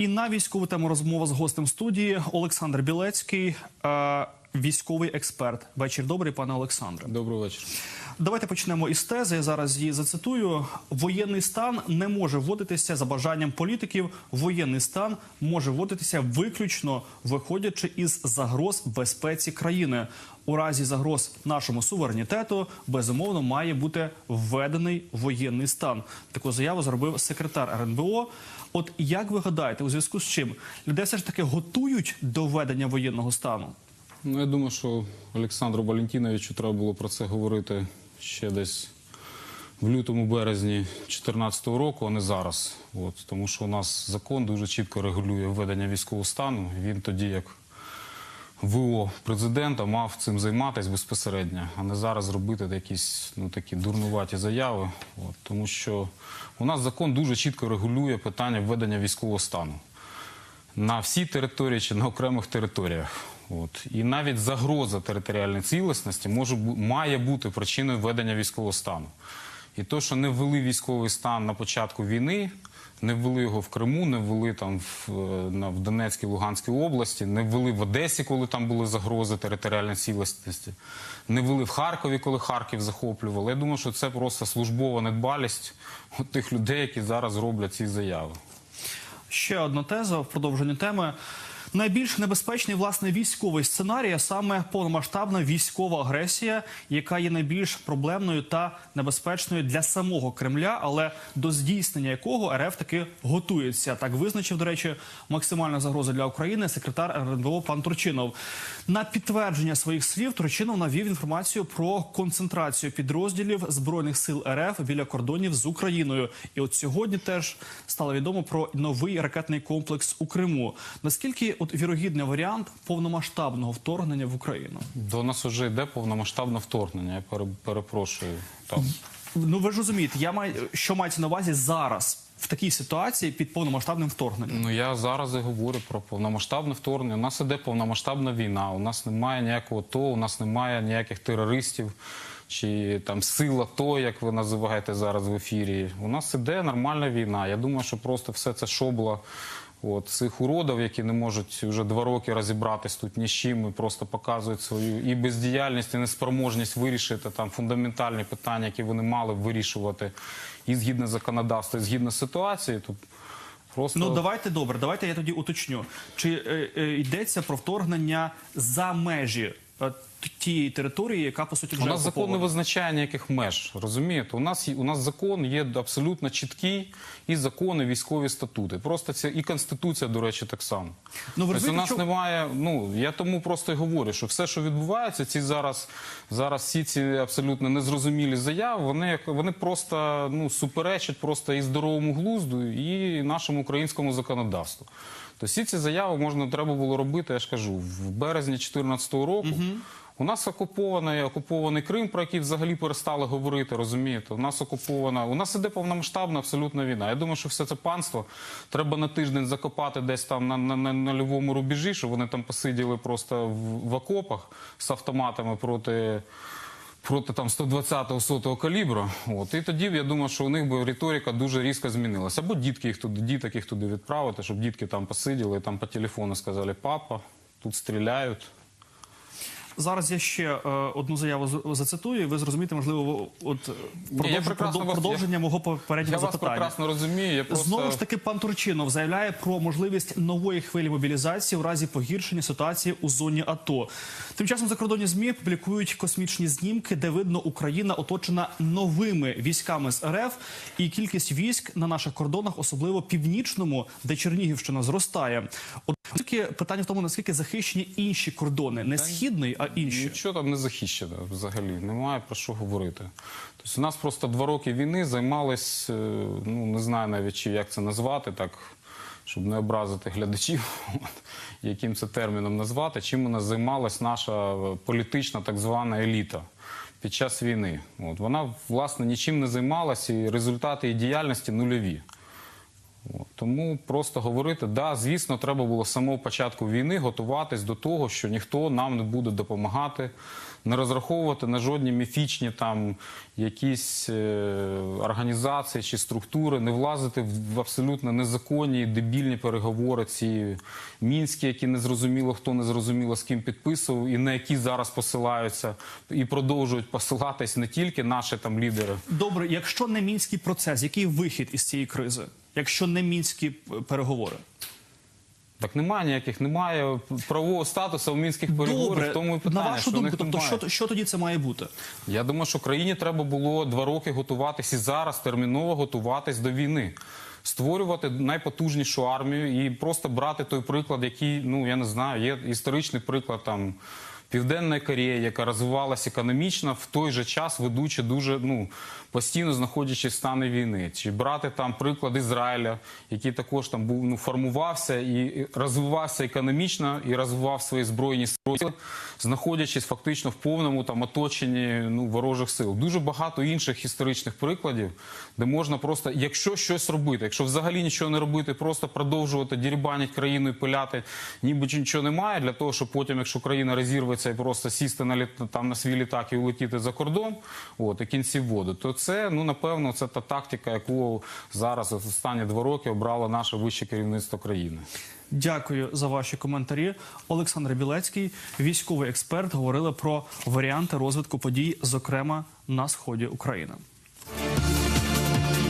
І на військову тему розмова з гостем студії Олександр Білецький, е, військовий експерт. Вечір добрий, пане Олександре. Добрий вечір. Давайте почнемо із тези. Я зараз її зацитую. Воєнний стан не може вводитися за бажанням політиків. Воєнний стан може вводитися виключно виходячи із загроз безпеці країни. У разі загроз нашому суверенітету безумовно має бути введений воєнний стан. Таку заяву зробив секретар РНБО. От як ви гадаєте, у зв'язку з чим людей все ж таки готують до введення воєнного стану? Ну, я думаю, що Олександру Валентиновичу треба було про це говорити ще десь в лютому березні 2014 року, а не зараз. От, тому що у нас закон дуже чітко регулює введення військового стану. Він тоді, як ВО президента, мав цим займатися безпосередньо, а не зараз робити якісь ну, такі дурнуваті заяви. От, тому що у нас закон дуже чітко регулює питання введення військового стану. на всій території чи на окремих територіях. От. І навіть загроза територіальної цілісності може, має бути причиною введення військового стану. І то, що не ввели військовий стан на початку війни, не ввели його в Криму, не ввели там в, е, в Донецькій, Луганській області, не ввели в Одесі, коли там були загрози територіальної цілісності, не ввели в Харкові, коли Харків захоплювали. Я думаю, що це просто службова недбалість тих людей, які зараз роблять ці заяви. Ще одна теза в продовженні теми. Найбільш небезпечний власне військовий сценарій, саме повномасштабна військова агресія, яка є найбільш проблемною та небезпечною для самого Кремля, але до здійснення якого РФ таки готується. Так визначив, до речі, максимальна загроза для України секретар РНБО пан Турчинов. На підтвердження своїх слів Турчинов навів інформацію про концентрацію підрозділів збройних сил РФ біля кордонів з Україною. І от сьогодні теж стало відомо про новий ракетний комплекс у Криму. Наскільки от вірогідний варіант повномасштабного вторгнення в Україну? До нас вже йде повномасштабне вторгнення. Я пере- перепрошую. Там Ну ви ж розумієте, я маю що мається на увазі зараз в такій ситуації під повномасштабним вторгненням. ну я зараз і говорю про повномасштабне вторгнення. У нас іде повномасштабна війна. У нас немає ніякого ТО, у нас немає ніяких терористів чи там сила ТО, як ви називаєте зараз в ефірі. У нас іде нормальна війна. Я думаю, що просто все це шобло. От цих уродів, які не можуть вже два роки розібратись тут ні з чим, і просто показують свою і бездіяльність, і неспроможність вирішити там фундаментальні питання, які вони мали вирішувати і згідно законодавства, і згідно ситуації. Тут просто Ну давайте добре, давайте я тоді уточню. Чи е, е, йдеться про вторгнення за межі тієї території, яка по суті вже У нас закон не визначає ніяких меж. Розумієте? У нас у нас закон є абсолютно чіткий, і закони, військові статути. Просто це і конституція, до речі, так само. Ну, ви тобто у нас що- немає. Ну я тому просто й говорю, що все, що відбувається, ці зараз зараз всі ці абсолютно незрозумілі заяви, вони вони просто ну суперечать просто і здоровому глузду, і нашому українському законодавству. То всі ці заяви можна треба було робити, я ж кажу, в березні 2014 року. У нас окупований окупований Крим, про який взагалі перестали говорити, розумієте? У нас окупована, у нас іде повномасштабна абсолютна війна. Я думаю, що все це панство треба на тиждень закопати десь там на, на, на, на львовому рубежі, щоб вони там посиділи просто в, в окопах з автоматами проти. Проти там 120-го сотого калібру, от і тоді я думаю, що у них би риторика дуже різко змінилася. Або дітки їх туди, діток їх туди відправити, щоб дітки там посиділи і там по телефону сказали: папа, тут стріляють. Зараз я ще е, одну заяву зацитую. і Ви зрозумієте, можливо, от е, продовж- прекрасно продов- вас- продовження мого Я попереднього вас прекрасно розумію. Я просто Знову ж таки, пан Турчинов заявляє про можливість нової хвилі мобілізації у разі погіршення ситуації у зоні АТО. Тим часом закордонні змі публікують космічні знімки, де видно Україна оточена новими військами з РФ, і кількість військ на наших кордонах, особливо північному, де Чернігівщина зростає. Тільки питання в тому, наскільки захищені інші кордони, не східний, а інші. нічого там не захищено взагалі. Немає про що говорити. Тобто у нас просто два роки війни займались, е, ну не знаю навіть чи як це назвати, так щоб не образити глядачів, яким це терміном назвати. Чим нас займалась наша е, політична так звана еліта. Під час війни, от вона власне нічим не займалася, і результати її діяльності нульові. От. Тому просто говорити, да, звісно, треба було з самого початку війни готуватись до того, що ніхто нам не буде допомагати, не розраховувати на жодні міфічні там якісь е, організації чи структури, не влазити в, абсолютно незаконні, дебільні переговори ці мінські, які не зрозуміло, хто не зрозуміло з ким підписував, і на які зараз посилаються і продовжують посилатись не тільки наші там лідери. Добре, якщо не мінський процес, який вихід із цієї кризи? Якщо не мінські переговори? Так немає ніяких, немає правового статусу в мінських переговорах. тому і питання, на вашу що думку, тобто, що, що тоді це має бути? Я думаю, що країні треба було два роки готуватись і зараз терміново готуватись до війни. Створювати найпотужнішу армію і просто брати той приклад, який, ну я не знаю, є історичний приклад там. Південної Кореї, яка розвивалася економічно, в той же час ведучи дуже ну постійно знаходячись в стані війни, чи брати там приклад Ізраїля, який також там був ну формувався і розвивався економічно і розвивав свої збройні сили, знаходячись фактично в повному там оточенні ну ворожих сил. Дуже багато інших історичних прикладів, де можна просто, якщо щось робити, якщо взагалі нічого не робити, просто продовжувати дірібанять країну і пиляти, ніби нічого немає, для того, щоб потім, якщо країна розірветься і просто сісти на літ там на свій літак і улетіти за кордон, от і кінці воду, то це ну напевно це та тактика, яку зараз останні два роки обрало наше вище керівництво країни. Дякую за ваші коментарі. Олександр Білецький, військовий експерт, говорили про варіанти розвитку подій, зокрема на сході України.